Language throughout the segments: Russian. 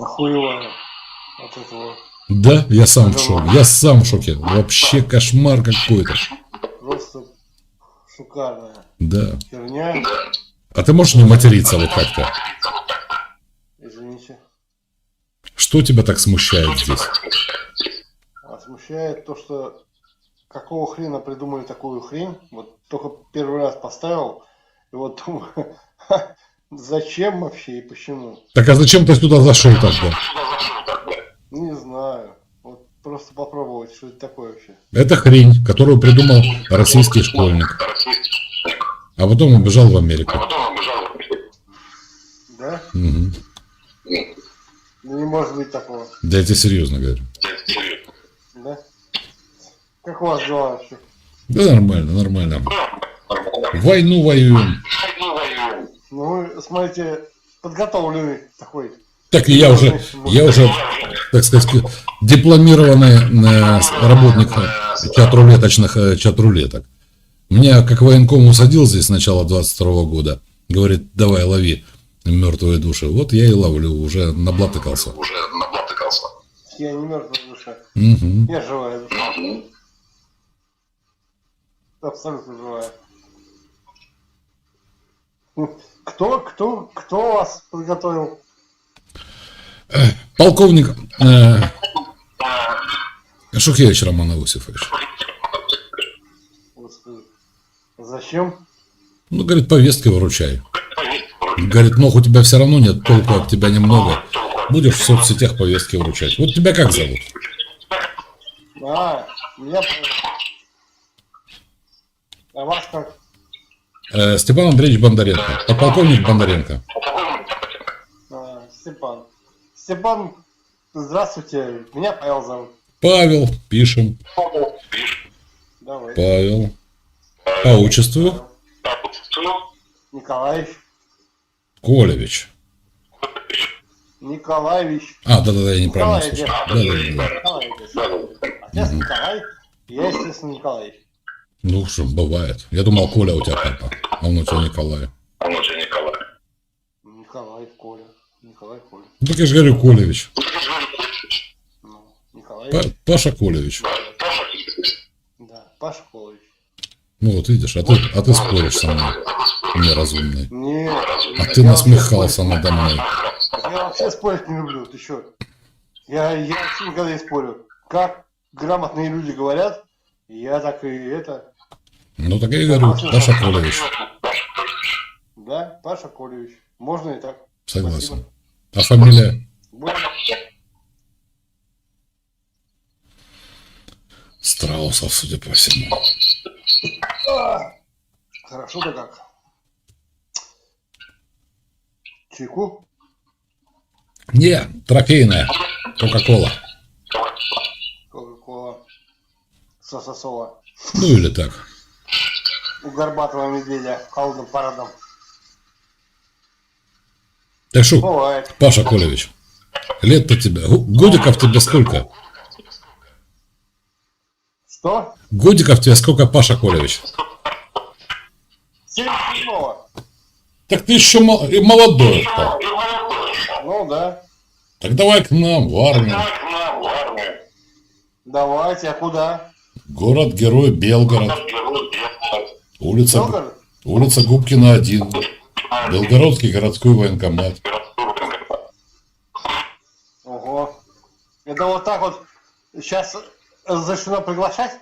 Охуеваю от этого. Да, я сам в шоке. Я сам в шоке. Вообще кошмар какой-то. Просто шикарная Да. херня. А ты можешь не материться вот как-то? Извините. Что тебя так смущает здесь? А смущает то, что какого хрена придумали такую хрень. Вот только первый раз поставил. И вот думаю, зачем вообще и почему? Так а зачем ты сюда зашел тогда? Не знаю. Вот просто попробовать, что это такое вообще. Это хрень, которую придумал российский школьник. А потом убежал в Америку. Да? Мгм. Ну не может быть такого. Да я тебе серьезно говорю. Да? Как у вас дела вообще? Да нормально, нормально. Войну воюем. Вы, смотрите, подготовленный такой. Так и я уже, я уже, так сказать, дипломированный э, работник э, чат-рулеточных э, чат-рулеток. Меня как военком усадил здесь с начала 22 года. Говорит, давай лови мертвые души. Вот я и ловлю, уже наблатыкался. Уже наблатыкался. Я не мертвая душа. Мгм. Я живая душа. Абсолютно живая. Кто, кто, кто вас подготовил? Полковник э, Шухевич Роман Иосифович. Господи. Зачем? Ну, говорит, повестки выручай. Говорит, ног у тебя все равно нет, толку от тебя немного. Будешь в соцсетях повестки вручать. Вот тебя как зовут? А, меня. А вас как? Э, Степан Андреевич Бондаренко. Подполковник Бондаренко. А, Степан. Степан, здравствуйте. Меня Павел зовут. Павел, пишем. Давай. Павел. По отчеству Николаевич. Колевич. Николаевич. А, да-да-да, я неправильно Николай, слышал. да. Да-да-да. Николаевич. Отец Николай. Я, естественно, Николаевич. Ну, что, бывает. Я думал, Коля у тебя папа, а он у тебя Николай. А ну тебя Николай. Николай, Коля. Николай, Коля. Ну, так я же говорю, Колевич. Ну, Николай. Па- Паша Колевич. Да, Паша Колович. Ну, вот видишь, а ты, а ты споришь со мной, неразумный. Не, А ты насмехался надо мной. Я вообще спорить не люблю, ты чё? Я, я вообще никогда не спорю. Как грамотные люди говорят, я так и это... Ну, так я и говорю, Паша Колевич. Да, Паша Колевич. Можно и так. Согласен. А фамилия? Будем- Страусов, судя по всему. А, Хорошо-то как. Чайку? Не, трофейная. Кока-кола. Кока-кола. Сососола. Ну или так. У горбатого медведя холодным парадом. Так что, Бывает. Паша Колевич, лет-то тебе, гу- годиков тебе сколько? Что? Годиков тебе сколько, Паша Колевич? Семь. Так ты еще молодой. стал. Ну да. Так давай к нам, в армию. в армию. Давайте, а куда? Город-герой Белгород. Улица, Белгород? улица Губкина 1. Белгородский городской военкомат. Ого. Это вот так вот сейчас разрешено приглашать?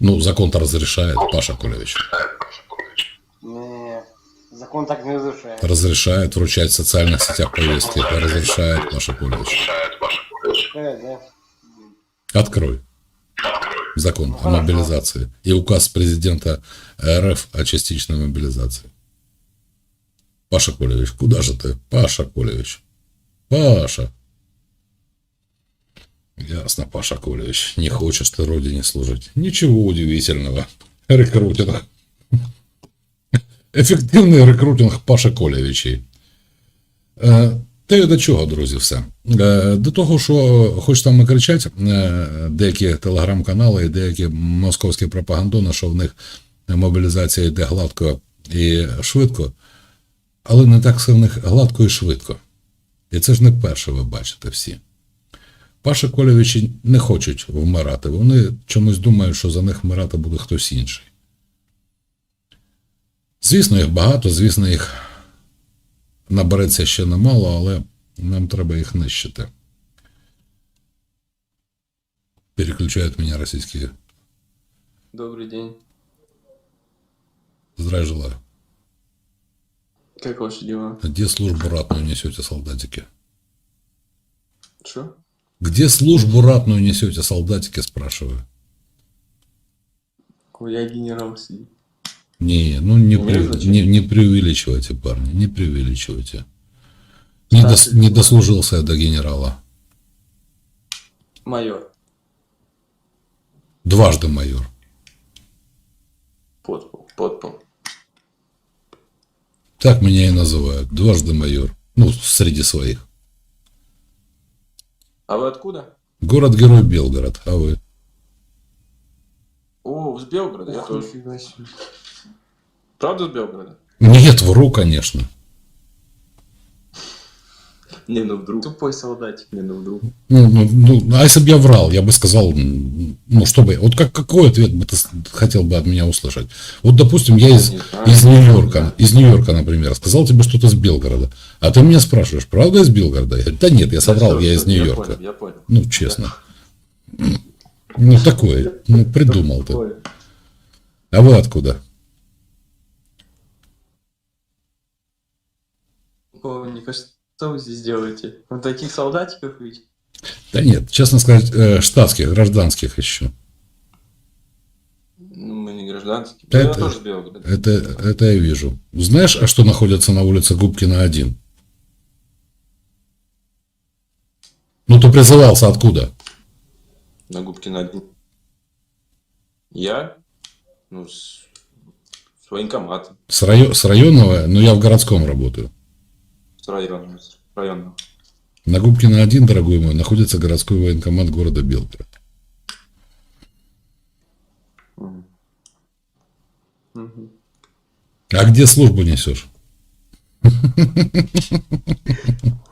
Ну, закон-то разрешает, Паша Колевич. Не, закон так не разрешает. Разрешает вручать в социальных сетях повестки. Это разрешает, Паша Колевич. Да. Открой закон о мобилизации и указ президента РФ о частичной мобилизации. Паша Колевич, куда же ты? Паша Колевич. Паша. Ясно, Паша Колевич. Не хочешь ты родине служить. Ничего удивительного. Рекрутинг. Ефективний рекрутинг Паша Колевичей. Та й до чого, друзі, все. Е, До того, що хоч там і кричать е, деякі телеграм-канали і деякі московські пропагандони, що в них мобілізація йде гладко і швидко, але не так все в них гладко і швидко. І це ж не перше ви бачите всі. Паша Колєвичі не хочуть вмирати. Вони чомусь думають, що за них вмирати буде хтось інший. Звісно, їх багато, звісно, їх набереться ще немало, але нам треба їх нищити. Переключають меня российские. Добрый день. Здравия желаю. Как ваши дела? Где службу ратную несете, солдатики? Что? Где службу ратную несете, солдатики, спрашиваю. Я генерал сидит. Не, ну не, зачем? не, не преувеличивайте, парни, не преувеличивайте. Не, дос- не дослужился я до генерала. Майор. Дважды майор. Подпол. Подпол. Так меня и называют. Дважды майор. Ну, среди своих. А вы откуда? Город-герой Белгород. А вы? О, с Белгорода. Я тоже. Правда с Белгорода? Нет, вру, конечно. Не, ну вдруг. Тупой солдатик. Не, ну вдруг. Ну, ну, ну, а если бы я врал, я бы сказал, ну, чтобы, вот как, какой ответ бы ты хотел бы от меня услышать? Вот, допустим, я из, из Нью-Йорка, из Нью-Йорка, например, сказал тебе что-то с Белгорода, а ты меня спрашиваешь, правда из Белгорода? Я говорю, да нет, я соврал, я из Нью-Йорка. Я понял, я понял. Ну, честно. Ну, такое, ну, придумал ты. А вы откуда? Кажется, что вы здесь делаете? Вот таких солдатиков ведь? Да нет, честно сказать, э, штатских, гражданских еще. Ну, мы не гражданские. Да я это- тоже Белгорода. Это, это я вижу. Знаешь, а что находится на улице Губкина 1? Ну, ты призывался откуда? На губке на один. Я? Ну, с, с военкомата. С, райо- с районного, но я в городском работаю. С района. С районного. На Губкина 1, дорогой мой, находится городской военкомат города Белгород. Мгм. А где службу несешь?